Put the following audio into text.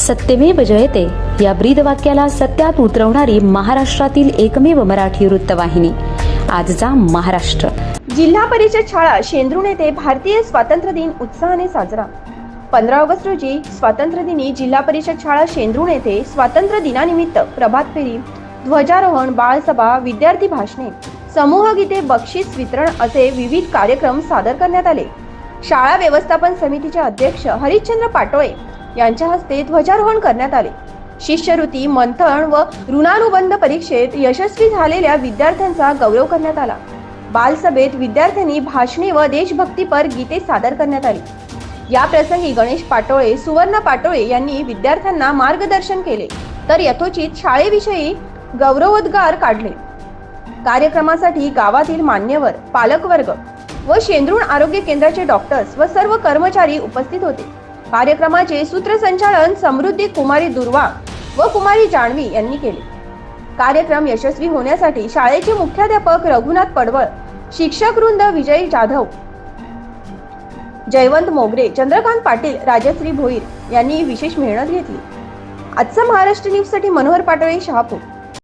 सत्यमेव जयते. या ब्रीद वाक्याला सत्यात उतरवणारी महाराष्ट्रातील एकमेव मराठी वृत्तवाहिनी. आजचा महाराष्ट्र. जिल्हा परिषद शाळा शेंद्रुण येथे भारतीय स्वातंत्र्य दिन उत्साहाने साजरा. पंधरा ऑगस्ट रोजी स्वातंत्र्य दिनी जिल्हा परिषद शाळा शेंद्रुण येथे स्वातंत्र्य दिनानिमित्त प्रभात फेरी ध्वजारोहण बाळसभा विद्यार्थी भाषणे समूह गीते बक्षीस वितरण असे विविध कार्यक्रम सादर करण्यात आले. शाळा व्यवस्थापन समितीचे अध्यक्ष हरिश्चंद्र पाटोळे यांच्या हस्ते ध्वजारोहण करण्यात आले. शिष्यवृत्ती मंथन व ऋणानुबंध परीक्षेत यशस्वी झालेल्या विद्यार्थ्यांचा गौरव करण्यात आला. बालसभेत विद्यार्थ्यांनी भाषणे व देशभक्तीपर गीते सादर करण्यात आली. या प्रसंगी गणेश पाटोळे सुवर्ण पाटोळे यांनी विद्यार्थ्यांना मार्गदर्शन केले. तर यथोचित शाळेविषयी गौरवोद्गार काढले. कार्यक्रमासाठी गावातील मान्यवर पालकवर्ग व शेंद्रुण आरोग्य केंद्राचे डॉक्टर्स व सर्व कर्मचारी उपस्थित होते. कार्यक्रमाचे सूत्रसंचालन समृद्धी कुमारी दुर्वा व कुमारी जाणवी यांनी केले. कार्यक्रम यशस्वी होण्यासाठी शाळेचे मुख्याध्यापक रघुनाथ पडवळ शिक्षक वृंद विजय जाधव जयवंत मोगरे चंद्रकांत पाटील राजश्री भोईर यांनी विशेष मेहनत घेतली. आजचा महाराष्ट्र न्यूजसाठी मनोहर पाटोळे शहापूर.